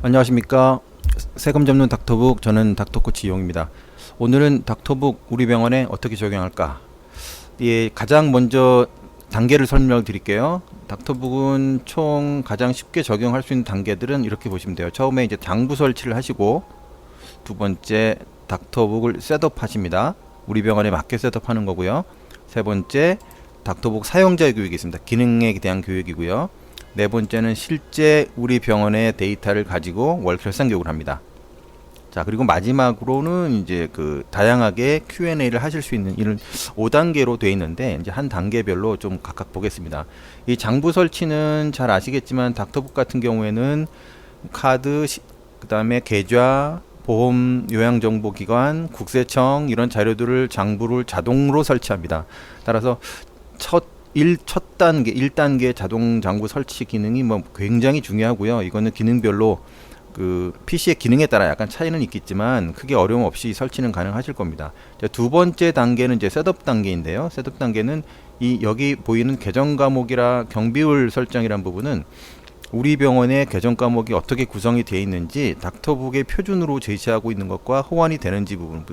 안녕하십니까. 세금 잡는 닥터북 저는 닥터코치 이용입니다. 오늘은 닥터북 우리 병원에 어떻게 적용할까? 예, 가장 먼저 단계를 설명을 드릴게요. 닥터북은 총 가장 쉽게 적용할 수 있는 단계들은 이렇게 보시면 돼요. 처음에 이제 장부 설치를 하시고 두 번째 닥터북을 셋업 하십니다. 우리 병원에 맞게 셋업하는 거고요. 세 번째 닥터북 사용자 교육이 있습니다. 기능에 대한 교육이고요 네 번째는 실제 우리 병원의 데이터를 가지고 월 결산 교육을 합니다. 자, 그리고 마지막으로는 이제 그 다양하게 Q&A를 하실 수 있는 이런 5단계로 되어 있는데 이제 한 단계별로 좀 각각 보겠습니다. 이 장부 설치는 잘 아시겠지만 닥터북 같은 경우에는 카드 시, 그다음에 계좌 보험 요양정보기관, 국세청 이런 자료들을 장부를 자동으로 설치합니다. 따라서 첫 1, 첫 단계, 1단계 자동 장부 설치 기능이 뭐 굉장히 중요하고요. 이거는 기능별로 그 PC의 기능에 따라 약간 차이는 있겠지만 크게 어려움 없이 설치는 가능하실 겁니다. 자, 두 번째 단계는 이제 셋업 단계인데요. 셋업 단계는 이 여기 보이는 계정 과목이라 경비율 설정이란 부분은 우리 병원의 계정 과목이 어떻게 구성이 되어 있는지 닥터북의 표준으로 제시하고 있는 것과 호환이 되는지 부분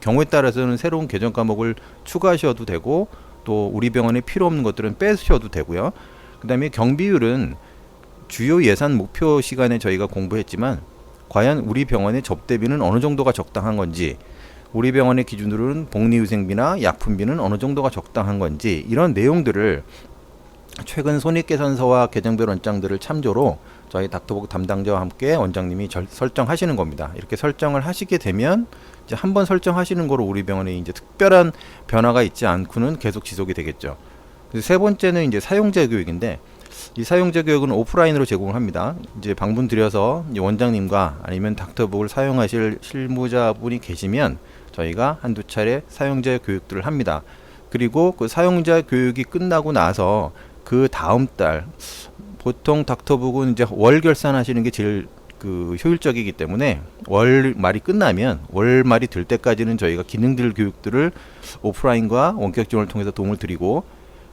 경우에 따라서는 새로운 계정 과목을 추가하셔도 되고 또 우리 병원에 필요 없는 것들은 빼셔도 되고요. 그다음에 경비율은 주요 예산 목표 시간에 저희가 공부했지만 과연 우리 병원의 접대비는 어느 정도가 적당한 건지 우리 병원의 기준으로는 복리후생비나 약품비는 어느 정도가 적당한 건지 이런 내용들을 최근 손익계산서와 계정별 원장들을 참조로 저희 닥터북 담당자와 함께 원장님이 절, 설정하시는 겁니다. 이렇게 설정을 하시게 되면 이제 한 번 설정하시는 거로 우리 병원에 이제 특별한 변화가 있지 않고는 계속 지속이 되겠죠. 세 번째는 이제 사용자 교육인데 이 사용자 교육은 오프라인으로 제공을 합니다. 이제 방문 드려서 원장님과 아니면 닥터북을 사용하실 실무자분이 계시면 저희가 한두 차례 사용자 교육들을 합니다. 그리고 그 사용자 교육이 끝나고 나서 그 다음 달 보통 닥터북은 이제 월 결산하시는 게 제일 그 효율적이기 때문에 월 말이 끝나면 월 말이 될 때까지는 저희가 기능들 교육들을 오프라인과 원격 지원을 통해서 도움을 드리고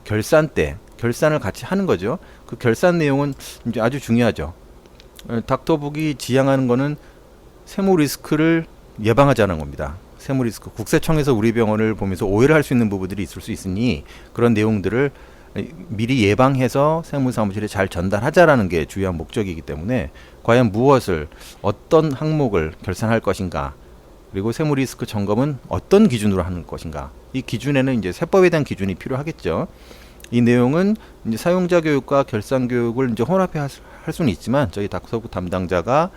결산 때 결산을 같이 하는 거죠. 그 결산 내용은 이제 아주 중요하죠. 어, 닥터북이 지향하는 거는 세무 리스크를 예방하자는 겁니다. 세무 리스크 국세청에서 우리 병원을 보면서 오해를 할 수 있는 부분들이 있을 수 있으니 그런 내용들을 미리 예방해서 세무사무실에 잘 전달하자라는 게 주요한 목적이기 때문에 과연 무엇을 어떤 항목을 결산할 것인가 그리고 세무 리스크 점검은 어떤 기준으로 하는 것인가 이 기준에는 이제 세법에 대한 기준이 필요하겠죠. 이 내용은 이제 사용자 교육과 결산 교육을 이제 혼합해 할, 할 수는 있지만 저희 닥터북 담당자가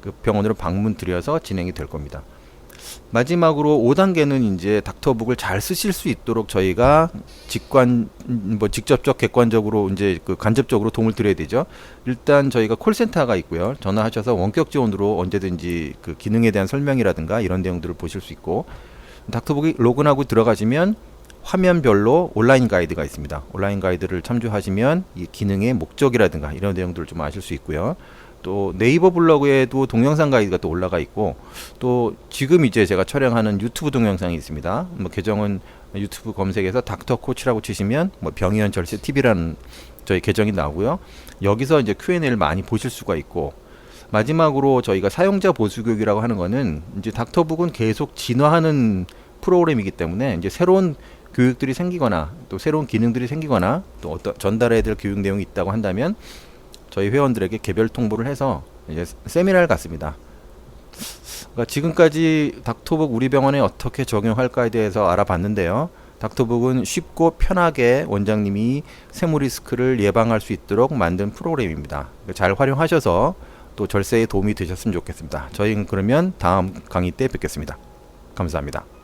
그 병원으로 방문 드려서 진행이 될 겁니다. 마지막으로 5단계는 이제 닥터북을 잘 쓰실 수 있도록 저희가 직관 뭐 직접적 객관적으로 이제 그 간접적으로 도움을 드려야 되죠. 일단 저희가 콜센터가 있고요. 전화하셔서 원격 지원으로 언제든지 그 기능에 대한 설명이라든가 이런 내용들을 보실 수 있고 닥터북이 로그인하고 들어가시면 화면별로 온라인 가이드가 있습니다. 온라인 가이드를 참조하시면 이 기능의 목적이라든가 이런 내용들을 좀 아실 수 있고요. 또 네이버 블로그에도 동영상 가이드가 또 올라가 있고 또 지금 이제 제가 촬영하는 유튜브 동영상이 있습니다. 뭐 계정은 유튜브 검색에서 닥터 코치라고 치시면 뭐 병의원 절세 TV라는 저희 계정이 나오고요. 여기서 이제 Q&A를 많이 보실 수가 있고 마지막으로 저희가 사용자 보수 교육이라고 하는 거는 이제 닥터북은 계속 진화하는 프로그램이기 때문에 이제 새로운 교육들이 생기거나 또 새로운 기능들이 생기거나 또 어떤 전달해야 될 교육 내용이 있다고 한다면 저희 회원들에게 개별 통보를 해서 이제 세미나를 갖습니다. 그러니까 지금까지 닥터북 우리 병원에 어떻게 적용할까에 대해서 알아봤는데요. 닥터북은 쉽고 편하게 원장님이 세무 리스크를 예방할 수 있도록 만든 프로그램입니다. 잘 활용하셔서 또 절세에 도움이 되셨으면 좋겠습니다. 저희는 그러면 다음 강의 때 뵙겠습니다. 감사합니다.